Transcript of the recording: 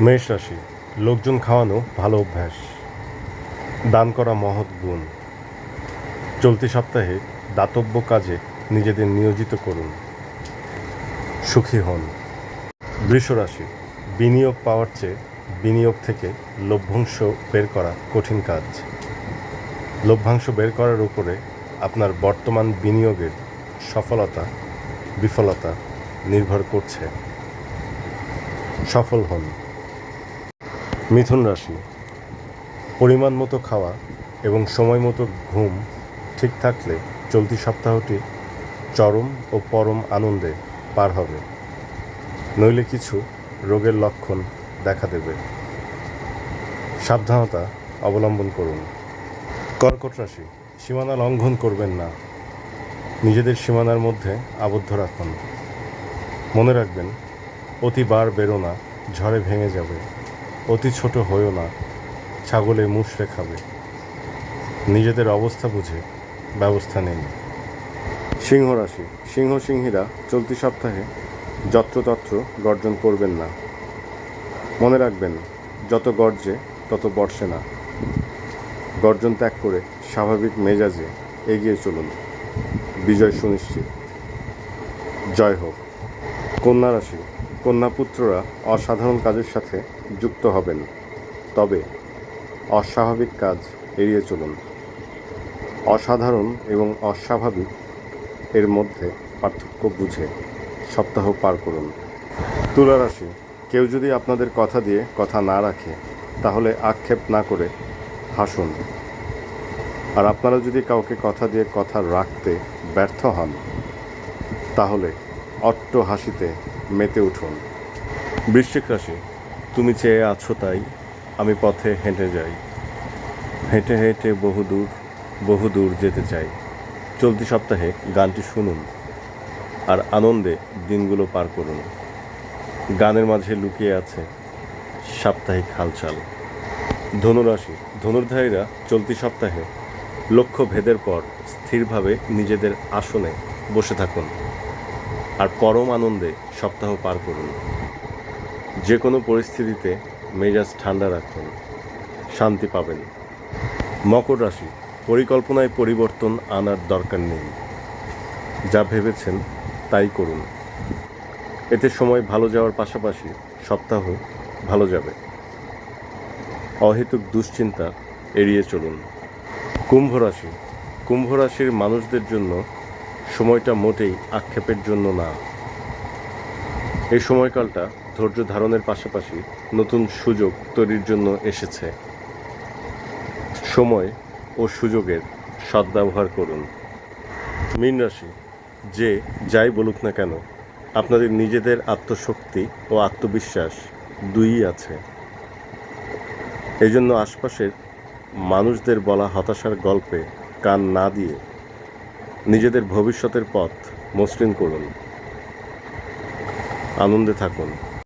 মেষ রাশি, লোকজন খাওয়ানো ভালো অভ্যাস, দান করা মহৎ গুণ। চলতি সপ্তাহে দাতব্য কাজে নিজেদের নিয়োজিত করুন। সুখী হন। বৃষ রাশি, বিনিয়োগ পাওয়ার চেয়ে বিনিয়োগ থেকে লভ্যাংশ বের করা কঠিন কাজ। লভ্যাংশ বের করার উপরে আপনার বর্তমান বিনিয়োগের সফলতা, বিফলতা নির্ভর করছে। সফল হন। মিথুন রাশি। পরিমাণ মতো খাওয়া এবং সময় মতো ঘুম ঠিক থাকলে চলতি সপ্তাহটি চরম ও পরম আনন্দে পার হবে। নইলে কিছু রোগের লক্ষণ দেখা দেবে। সাবধানতা অবলম্বন করুন। কর্কট রাশি, সীমানা লঙ্ঘন করবেন না। নিজেদের সীমানার মধ্যে আবদ্ধ রাখুন। মনে রাখবেন, অতি বার বেরো না ঝড়ে ভেঙে যাবে। অতি ছোট হয়েও না, ছাগলে মুষড়ে খাবে নিজেদের অবস্থা বুঝে ব্যবস্থা নিন। সিংহ রাশি, সিংহ সিংহীরা চলতি সপ্তাহে যত্রতত্র গর্জন করবেন না। মনে রাখবেন, যত গর্জে তত বর্ষে না। গর্জন ত্যাগ করে স্বাভাবিক মেজাজে এগিয়ে চলুন। বিজয় সুনিশ্চিত। জয় হোক। কন্যা রাশি কন্যাপুত্ররা অসাধারণ কাজের সাথে যুক্ত হবেন। তবে অস্বাভাবিক কাজ এড়িয়ে চলুন। অসাধারণ এবং অস্বাভাবিক এর মধ্যে পার্থক্য বুঝে সপ্তাহ পার করুন। তুলা রাশি, কেউ যদি আপনাদের কথা দিয়ে কথা না রাখে, তাহলে আক্ষেপ না করে হাসুন। আর আপনারা যদি কাউকে কথা দিয়ে কথা রাখতে ব্যর্থ হন, তাহলে অট্ট হাসিতে মেতে উঠুন। বৃশ্চিক রাশি, তুমি চেয়ে আছো তাই, আমি পথে হেঁটে যাই। হেঁটে হেঁটে বহুদূর বহুদূর যেতে চাই। চলতি সপ্তাহে গানটি শুনুন আর আনন্দে দিনগুলো পার করুন। গানের মাঝে লুকিয়ে আছে সাপ্তাহিক হালচাল। ধনুরাশি, ধনুর্ধারীরা চলতি সপ্তাহে লক্ষ্য ভেদের পর স্থিরভাবে নিজেদের আসনে বসে থাকুন। আর পরম আনন্দে সপ্তাহ পার করুন। যে কোনো পরিস্থিতিতে মেজাজ ঠান্ডা রাখুন। শান্তি পাবেন। মকর রাশি, পরিকল্পনায় পরিবর্তন আনার দরকার নেই। যা ভেবেছেন তাই করুন। এতে সময় ভালো যাওয়ার পাশাপাশি সপ্তাহ ভালো যাবে। অহেতুক দুশ্চিন্তা এড়িয়ে চলুন। কুম্ভ রাশি, কুম্ভ রাশির মানুষদের জন্য সময়টা মোটেই আক্ষেপের জন্য না। এই সময়কালটা ধৈর্য ধারণের পাশাপাশি নতুন সুযোগ তৈরির জন্য এসেছে। সময় ও সুযোগের সদ্ব্যবহার করুন। মীন রাশি, যে যাই বলুক না কেন, আপনাদের নিজেদের আত্মশক্তি ও আত্মবিশ্বাস দুইই আছে। এই জন্য আশপাশের মানুষদের বলা হতাশার গল্পে কান না দিয়ে নিজেদের ভবিষ্যতের পথ মসৃণ করুন। আনন্দে থাকুন।